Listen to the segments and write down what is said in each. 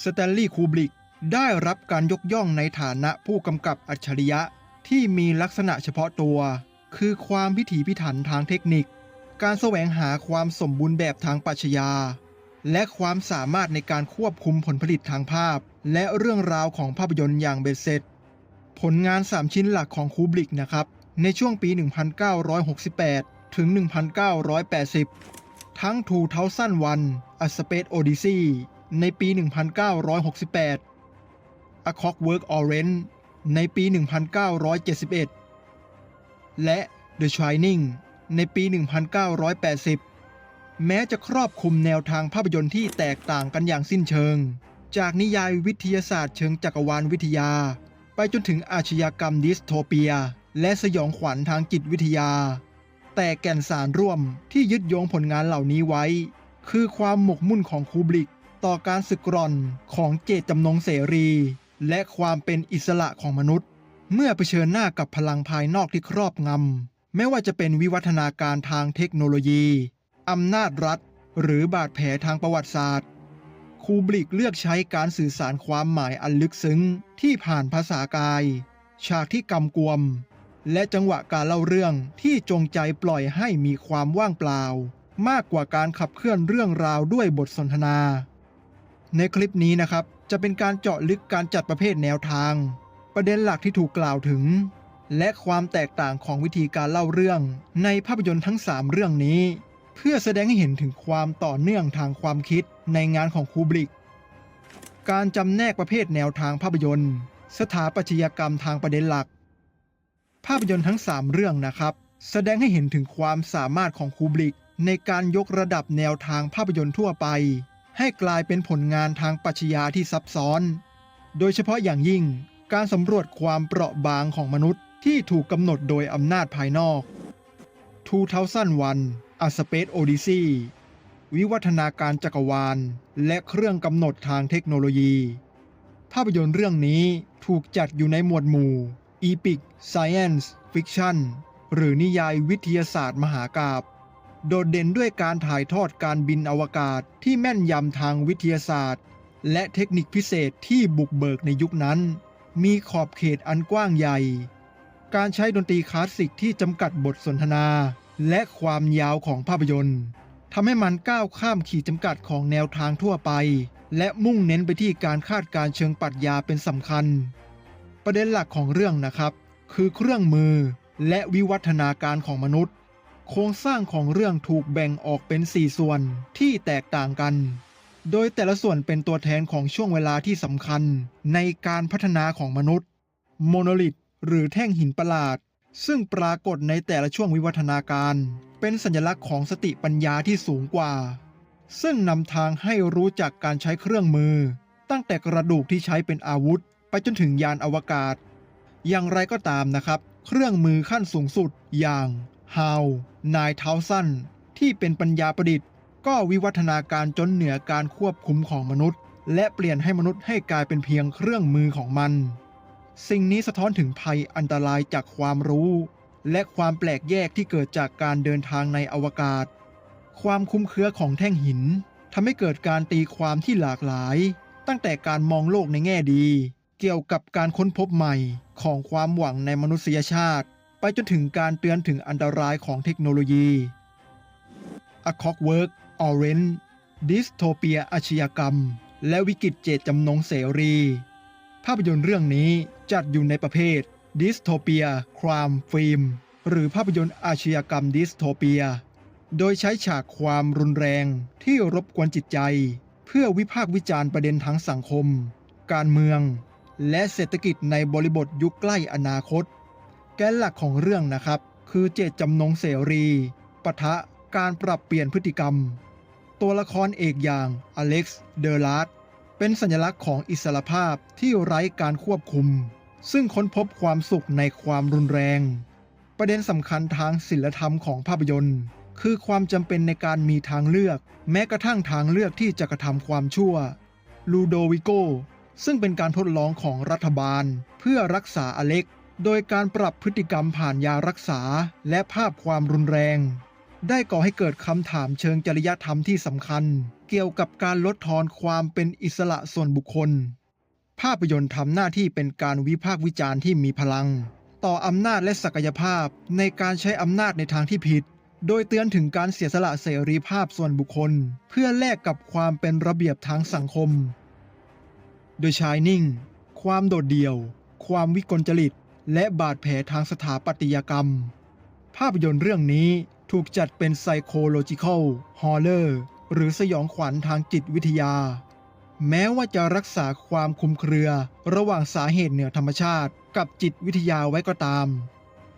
สแตนลีย์คูบริกได้รับการยกย่องในฐานะผู้กำกับอัจฉริยะที่มีลักษณะเฉพาะตัว คือความพิถีพิถันทางเทคนิค การแสวงหาความสมบูรณ์แบบทางปรัชญา และความสามารถในการควบคุมผลผลิตทางภาพ และเรื่องราวของภาพยนตร์อย่างเบ็ดเสร็จ ผลงาน 3 ชิ้นหลักของคูบริกนะครับ ในช่วงปี 1968 ถึง 1980 ทั้ง 2001 A Space Odyssey ในปี 1968 A Clockwork Orange ในปี 1971 และ The Shining ในปี 1980 แม้จะครอบคลุมแนวทางภาพยนตร์ที่แตกต่างกันอย่างสิ้นเชิง จากนิยายวิทยาศาสตร์เชิงจักรวาลวิทยา ไปจนถึงอาชญากรรมดิสโทเปีย และสยองขวัญทางจิตวิทยา แต่แก่นสารร่วมที่ยึดโยงผลงานเหล่านี้ไว้ คือความหมกมุ่นของคูบริก ต่อการสึกกร่อนของเจตจำนงเสรี และความเป็นอิสระของมนุษย์ เมื่อเผชิญหน้ากับพลังภายนอกที่ครอบงำไม่ว่าจะเป็นวิวัฒนาการทางเทคโนโลยีอำนาจรัฐ หรือบาดแผลทางประวัติศาสตร์ คูบริกเลือกใช้การสื่อสารความหมายอันลึกซึ้งที่ผ่านภาษากาย ฉากที่กำกวม และจังหวะการเล่าเรื่องที่จงใจปล่อยให้มีความว่างเปล่า มากกว่าการขับเคลื่อนเรื่องราวด้วยบทสนทนา ในคลิปนี้นะครับจะเป็นการเจาะลึกการจัดประเภทแนวทาง ประเด็นหลักที่ถูกกล่าวถึง และความแตกต่างของวิธีการเล่าเรื่อง ในภาพยนตร์ทั้ง 3 เรื่องนี้ เพื่อแสดงให้เห็นถึงความต่อเนื่องทางความคิดในงานของคูบริก การจำแนกประเภทแนวทางภาพยนตร์ สถาปัตยกรรมทางประเด็นหลัก ภาพยนตร์ทั้ง 3 เรื่องนะครับ แสดงให้เห็นถึงความสามารถของคูบริกในการยกระดับแนวทางภาพยนตร์ทั่วไป ให้กลายเป็นผลงานทางปรัชญาที่ซับซ้อน โดยเฉพาะอย่างยิ่งการสำรวจความเปราะบางของมนุษย์ที่ถูกกำหนดโดยอำนาจภายนอก 2001 A Space Odyssey วิวัฒนาการจักรวาล และเครื่องกำหนดทางเทคโนโลยี ภาพยนตร์เรื่องนี้ถูกจัดอยู่ในหมวดหมู่ Epic Science Fiction หรือนิยายวิทยาศาสตร์มหากาบ โดดเด่นด้วยการถ่ายทอดการบินอวกาศที่แม่นยำทางวิทยาศาสตร์ และเทคนิคพิเศษที่บุกเบิกในยุคนั้น มีขอบเขตอันกว้างใหญ่ การใช้ดนตรีคลาสสิกที่จำกัดบทสนทนา และความยาวของภาพยนตร์ทำให้มันก้าวข้ามขีดจำกัดของแนวทางทั่วไป และมุ่งเน้นไปที่การคาดการเชิงปรัชญาเป็นสำคัญ ประเด็นหลักของเรื่องนะครับ คือเครื่องมือและวิวัฒนาการของมนุษย์ โครงสร้างของเรื่องถูกแบ่งออกเป็น 4 ส่วนที่แตกต่างกัน โดยแต่ละส่วนเป็นตัวแทนของช่วงเวลาที่สำคัญในการพัฒนาของมนุษย์ โมโนลิทหรือแท่งหินประหลาด ซึ่งปรากฏในแต่ละช่วงวิวัฒนาการ เป็นสัญลักษณ์ของสติปัญญาที่สูงกว่า ซึ่งนำทางให้รู้จักการใช้เครื่องมือ ตั้งแต่กระดูกที่ใช้เป็นอาวุธ ไปจนถึงยานอวกาศ อย่างไรก็ตามนะครับ เครื่องมือขั้นสูงสุดอย่าง ฮาว นายเท้าสั้น ที่เป็นปัญญาประดิษฐ์ ก็วิวัฒนาการจนเหนือการควบคุมของมนุษย์ และเปลี่ยนให้มนุษย์ให้กลายเป็นเพียงเครื่องมือของมัน สิ่งนี้สะท้อนถึงภัยอันตรายจากความรู้ และความแปลกแยกที่เกิดจากการเดินทางในอวกาศ ความคุ้มเครือของแท่งหินทำให้เกิดการตีความที่หลากหลาย ตั้งแต่การมองโลกในแง่ดี เกี่ยวกับการค้นพบใหม่ของความหวังในมนุษยชาติ ไปจนถึงการเตือนถึงอันตรายของเทคโนโลยี A Clockwork Orange ดิสโทเปียอาชญากรรม และวิกฤตเจตจำนงเสรี ภาพยนตร์เรื่องนี้จัดอยู่ในประเภทดิสโทเปียครามฟิล์ม หรือภาพยนตร์อาชญากรรมดิสโทเปีย โดยใช้ฉากความรุนแรงที่รบกวนจิตใจ เพื่อวิพากษ์วิจารณ์ประเด็นทั้งสังคม การเมือง และเศรษฐกิจในบริบทยุคใกล้อนาคต แกนหลักของเรื่องนะครับ คือเจตจำนงเสรีปะทะการปรับเปลี่ยนพฤติกรรม ตัวละครเอกอย่างอเล็กซ์เดอลัสเป็นสัญลักษณ์ของอิสรภาพที่ไร้การควบคุม ซึ่งค้นพบความสุขในความรุนแรง ประเด็นสำคัญทางศิลธรรมของภาพยนตร์ คือความจำเป็นในการมีทางเลือก แม้กระทั่งทางเลือกที่จะกระทำความชั่วลูโดวิโกซึ่งเป็นการทดลองของรัฐบาลเพื่อรักษาอเล็ก โดยการปรับพฤติกรรมผ่านยารักษาและภาพความรุนแรง ได้ก่อให้เกิดคำถามเชิงจริยธรรมที่สำคัญ เกี่ยวกับการลดทอนความเป็นอิสระส่วนบุคคล ภาพยนตร์ทำหน้าที่เป็นการวิพากษ์วิจารณ์ที่มีพลัง ต่ออำนาจและศักยภาพในการใช้อำนาจในทางที่ผิด โดยเตือนถึงการเสียสละเสรีภาพส่วนบุคคล เพื่อแลกกับความเป็นระเบียบทางสังคม The Shining ความโดดเดี่ยว ความวิกลจริต และบาดแผลทางสถาปัตยกรรม ภาพยนตร์เรื่องนี้ถูกจัดเป็น psychological horror หรือสยองขวัญทางจิตวิทยา แม้ว่าจะรักษาความคุมเครือ ระหว่างสาเหตุเหนือธรรมชาติ กับจิตวิทยาไว้ก็ตาม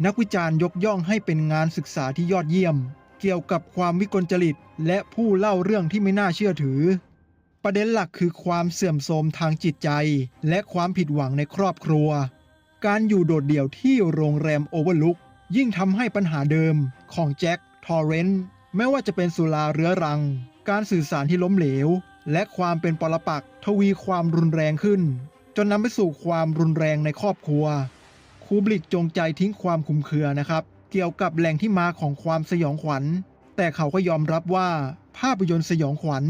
นักวิจารณ์ยกย่องให้เป็นงานศึกษาที่ยอดเยี่ยม เกี่ยวกับความวิกลจริต และผู้เล่าเรื่องที่ไม่น่าเชื่อถือ ประเด็นหลักคือความเสื่อมโทรมทางจิตใจ และความผิดหวังในครอบครัว การอยู่โดดเดี่ยวที่โรงแรมโอเวอร์ลุกยิ่งทำให้ปัญหาเดิมของแจ็คทอร์เรนต์ไม่ว่าจะเป็นสุราเรื้อรัง การสื่อสารที่ล้มเหลว และความเป็นปรปักษ์ทวีความรุนแรงขึ้น จนนำไปสู่ความรุนแรงในครอบครัว คูบลิกจงใจทิ้งความคุมเครือนะครับ เกี่ยวกับแหล่งที่มาของความสยองขวัญ แต่เขาก็ยอมรับว่า ภาพยนตร์สยองขวัญ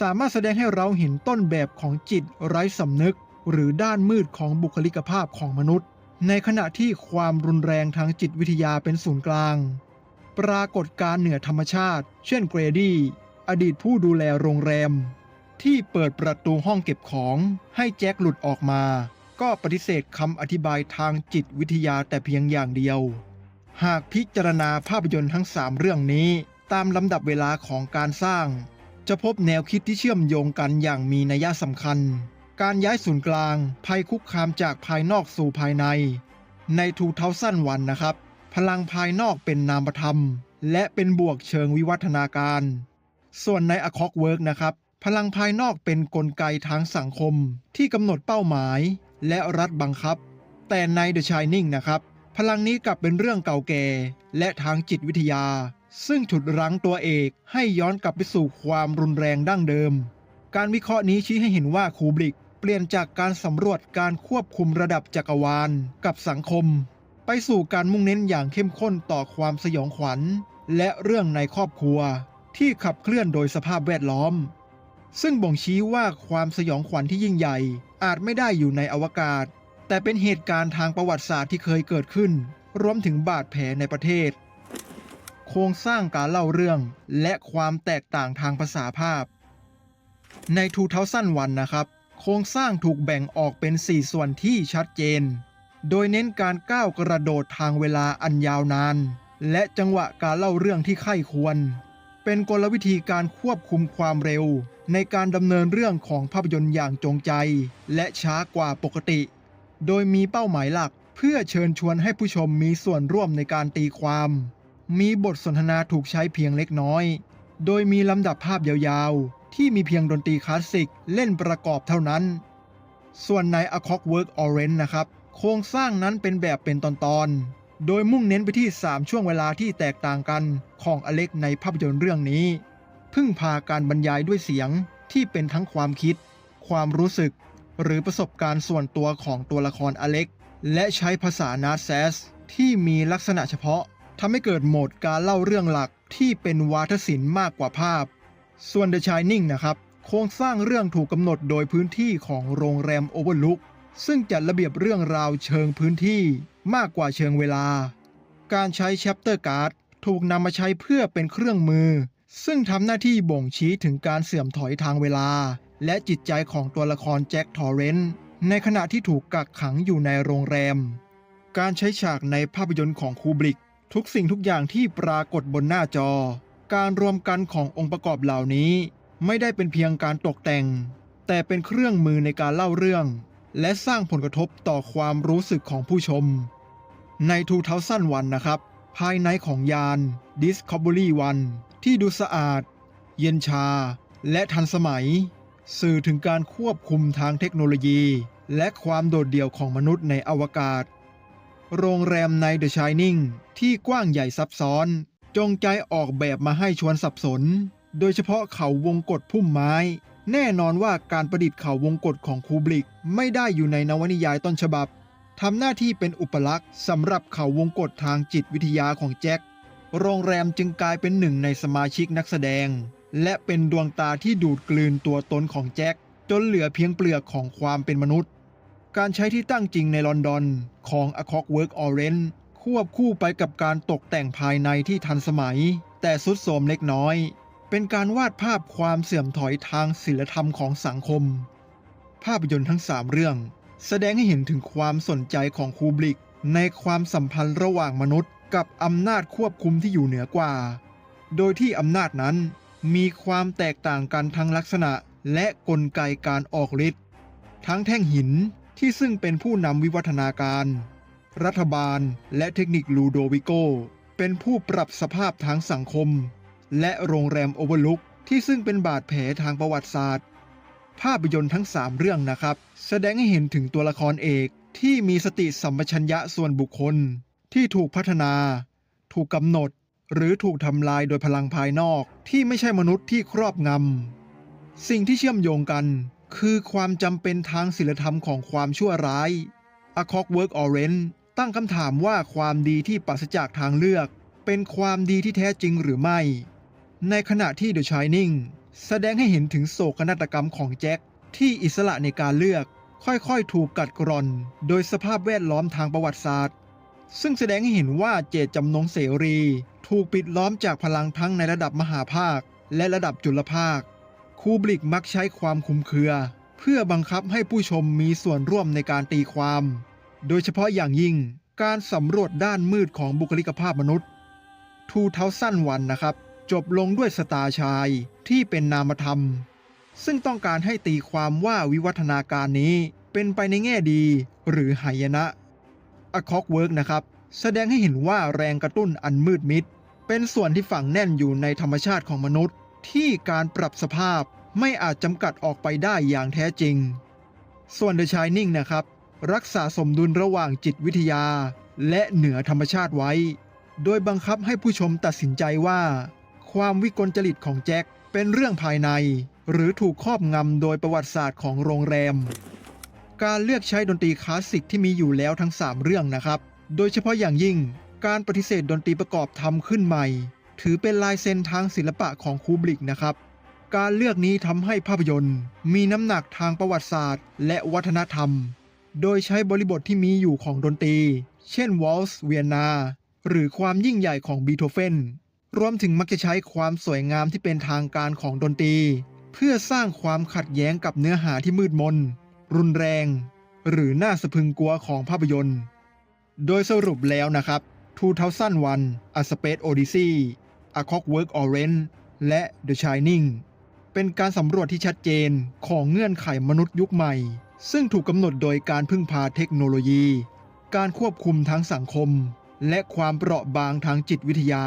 สามารถแสดงให้เราเห็นต้นแบบของจิตไร้สำนึก หรือด้านมืดของบุคลิกภาพของมนุษย์ ในขณะที่ความรุนแรงทางจิตวิทยาเป็นศูนย์กลาง ปรากฏการเหนือธรรมชาติ เช่นเกรดี้ อดีตผู้ดูแลโรงแรม ที่เปิดประตูห้องเก็บของให้แจ็คหลุดออกมา ก็ปฏิเสธคำอธิบายทางจิตวิทยาแต่เพียงอย่างเดียว หากพิจารณาภาพยนตร์ทั้ง3เรื่องนี้ตามลำดับเวลาของการสร้าง จะพบแนวคิดที่เชื่อมโยงกันอย่างมีนัยสำคัญ การย้ายศูนย์กลาง ภัยคุกคามจากภายนอกสู่ภายใน ในทูเทาสั้นวันนะครับ พลังภายนอกเป็นนามธรรม และเป็นบวกเชิงวิวัฒนาการ ส่วนในอคอกเวิร์กนะครับ พลังภายนอกเป็นนกลไกทางสังคมที่กำหนดเป้าหมาย และรัฐบังคับ แต่ใน The Shining นะครับ พลังนี้กลับเป็นเรื่องเก่าแก่ และทางจิตวิทยา ซึ่งฉุดรั้งตัวเอกให้ย้อนกลับไปสู่ความรุนแรงดั้งเดิมการวิเคราะห์นี้ชี้ให้เห็นว่าคูบลิก เปลี่ยนจากการสำรวจการควบคุมระดับจักรวาลกับสังคม ไปสู่การมุ่งเน้นอย่างเข้มข้นต่อความสยองขวัญ และเรื่องในครอบครัว ที่ขับเคลื่อนโดยสภาพแวดล้อม ซึ่งบ่งชี้ว่าความสยองขวัญที่ยิ่งใหญ่อาจไม่ได้อยู่ในอวกาศ แต่เป็นเหตุการณ์ทางประวัติศาสตร์ที่เคยเกิดขึ้น รวมถึงบาดแผลในประเทศ โครงสร้างการเล่าเรื่องและความแตกต่างทางภาษาภาพ ในทูเทาสั้นวันนะครับ โครงสร้างถูกแบ่งออกเป็น 4 ส่วนที่ชัดเจน โดยเน้นการก้าวกระโดดทางเวลาอันยาวนาน และจังหวะการเล่าเรื่องที่ไข้ควร เป็นกลวิธีการควบคุมความเร็ว ในการดำเนินเรื่องของภาพยนตร์อย่างจงใจ และช้ากว่าปกติ โดยมีเป้าหมายหลักเพื่อเชิญชวนให้ผู้ชมมีส่วนร่วมในการตีความ มีบทสนทนาถูกใช้เพียงเล็กน้อย โดยมีลำดับภาพยาวๆ ที่มีเพียงดนตรีคลาสสิกเล่นประกอบเท่านั้น ส่วนใน A Clockwork Orange นะครับ โครงสร้างนั้นเป็นแบบเป็นตอนๆ โดยมุ่งเน้นไปที่ 3 ช่วงเวลาที่แตกต่างกันของอเล็กในภาพยนตร์เรื่องนี้ พึ่งพาการบรรยายด้วยเสียงที่เป็นทั้งความคิด ความรู้สึก หรือประสบการณ์ส่วนตัวของตัวละครอเล็ก และใช้ภาษานาแซสที่มีลักษณะเฉพาะทำให้เกิดโหมดการเล่าเรื่องหลักที่เป็นวาทศิลป์มากกว่าภาพ ส่วน The Shining นะครับ โครงสร้างเรื่องถูกกำหนดโดยพื้นที่ของโรงแรมโอเวอร์ลุกซึ่งจัดระเบียบเรื่องราวเชิงพื้นที่มากกว่าเชิงเวลา การใช้ Chapter Card ถูกนำมาใช้เพื่อเป็นเครื่องมือ ซึ่งทำหน้าที่บ่งชี้ถึงการเสื่อมถอยทางเวลา และจิตใจของตัวละครแจ็คทอร์เรนต์ในขณะที่ถูกกักขังอยู่ในโรงแรม การใช้ฉากในภาพยนตร์ของคูบริก ทุกสิ่งทุกอย่างที่ปรากฏบนหน้าจอ การรวมกันขององค์ประกอบเหล่านี้ไม่ได้เป็นเพียงการตกแต่ง แต่เป็นเครื่องมือในการเล่าเรื่อง และสร้างผลกระทบต่อความรู้สึกของผู้ชม ในทูเทาสั้นวันนะครับ ภายในของยาน Discovery 1ที่ดูสะอาด เย็นชา และทันสมัย สื่อถึงการควบคุมทางเทคโนโลยี และความโดดเดี่ยวของมนุษย์ในอวกาศ โรงแรมใน The Shining ที่กว้างใหญ่ซับซ้อน จงใจออกแบบมาให้ชวนสับสน โดยเฉพาะเขาวงกฏพุ่มไม้ แน่นอนว่าการประดิษฐ์เขาวงกฏของคูบลิก ไม่ได้อยู่ในนวนิยายต้นฉบับทำหน้าที่เป็นอุปลักษณ์สำหรับเขาวงกฏทางจิตวิทยาของแจ็ค โรงแรมจึงกลายเป็นหนึ่งในสมาชิกนักแสดง และเป็นดวงตาที่ดูดกลืนตัวตนของแจ็ค จนเหลือเพียงเปลือกของความเป็นมนุษย์ การใช้ที่ตั้งจริงในลอนดอนของ A Clockwork Orange ควบคู่ไปกับการตกแต่งภายในที่ทันสมัย แต่สุดโทรมเล็กน้อย เป็นการวาดภาพความเสื่อมถอยทางศิลธรรมของสังคม ภาพยนตร์ทั้ง 3 เรื่อง แสดงให้เห็นถึงความสนใจของคูบริก ในความสัมพันธ์ระหว่างมนุษย์ กับอำนาจควบคุมที่อยู่เหนือกว่า โดยที่อำนาจนั้นมีความแตกต่างกันทั้งลักษณะและกลไกการออกฤทธิ์ทั้งแท่งหินที่ซึ่งเป็นผู้นำวิวัฒนาการ รัฐบาล และเทคนิคลูโดวิโก เป็นผู้ปรับสภาพทางสังคม และโรงแรมโอเวอร์ลุกที่ซึ่งเป็นบาดแผลทางประวัติศาสตร์ ภาพยนตร์ทั้ง 3 เรื่องนะครับ แสดงให้เห็นถึงตัวละครเอกที่มีสติสัมปชัญญะส่วนบุคคล ที่ถูกพัฒนา ถูกกำหนด หรือถูกทำลายโดยพลังภายนอกที่ไม่ใช่มนุษย์ที่ครอบงำสิ่งที่เชื่อมโยงกัน คือความจำเป็นทางศิลธรรมของความชั่วร้าย A Clockwork Orange ตั้งคำถามว่าความดีที่ปราศจากทางเลือก เป็นความดีที่แท้จริงหรือไม่ ในขณะที่ The Shining แสดงให้เห็นถึงโศกนาฏกรรมของแจ็คที่อิสระในการเลือก ค่อยๆ ถูกกัดกร่อน โดยสภาพแวดล้อมทางประวัติศาสตร์ ซึ่งแสดงให้เห็นว่าเจตจำนงเสรี ถูกปิดล้อมจากพลังทั้งในระดับมหาภาค และระดับจุลภาค คูบลิกมักใช้ความคุมเครือ เพื่อบังคับให้ผู้ชมมีส่วนร่วมในการตีความ โดยเฉพาะอย่างยิ่งการสำรวจด้านมืดของบุคลิกภาพมนุษย์ทูเทาสั้นวันนะครับ จบลงด้วยสตาชายที่เป็นนามธรรม ซึ่งต้องการให้ตีความว่าวิวัฒนาการนี้เป็นไปในแง่ดีหรือหายนะ A Clockwork นะครับ แสดงให้เห็นว่าแรงกระตุ้นอันมืดมิด เป็นส่วนที่ฝังแน่นอยู่ในธรรมชาติของมนุษย์ ที่การปรับสภาพไม่อาจจำกัดออกไปได้อย่างแท้จริง ส่วน The Shining นะครับ รักษาสมดุลระหว่างจิตวิทยา และเหนือธรรมชาติไว้ โดยบังคับให้ผู้ชมตัดสินใจว่า ความวิกลจริตของแจ็คเป็นเรื่องภายใน หรือถูกครอบงำโดยประวัติศาสตร์ของโรงแรม การเลือกใช้ดนตรีคลาสสิกที่มีอยู่แล้วทั้ง 3 เรื่องนะครับ โดยเฉพาะอย่างยิ่งการปฏิเสธดนตรีประกอบทำขึ้นใหม่ ถือเป็นลายเซ็นทางศิลปะของคูบลิกนะครับ การเลือกนี้ทำให้ภาพยนตร์ มีน้ำหนักทางประวัติศาสตร์ และวัฒนธรรม โดยใช้บริบทที่มีอยู่ของดนตรี เช่นวอลส์เวียนนา หรือความยิ่งใหญ่ของบีโธเฟน รวมถึงมักจะใช้ความสวยงามที่เป็นทางการของดนตรี เพื่อสร้างความขัดแย้งกับเนื้อหาที่มืดมน รุนแรง หรือน่าสะพึงกลัวของภาพยนตร์ โดยสรุปแล้วนะครับ 2001 A Space Odyssey A Clockwork Orange และ The Shining เป็นการสำรวจที่ชัดเจนของเงื่อนไขมนุษย์ยุคใหม่ ซึ่งถูกกำหนดโดยการพึ่งพาเทคโนโลยี การควบคุมทางสังคม และความเปราะบางทางจิตวิทยา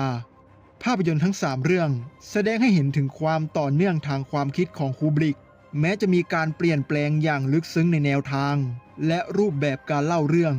ภาพยนตร์ทั้ง 3 เรื่อง แสดงให้เห็นถึงความต่อเนื่องทางความคิดของคูบริก แม้จะมีการเปลี่ยนแปลงอย่างลึกซึ้งในแนวทาง และรูปแบบการเล่าเรื่อง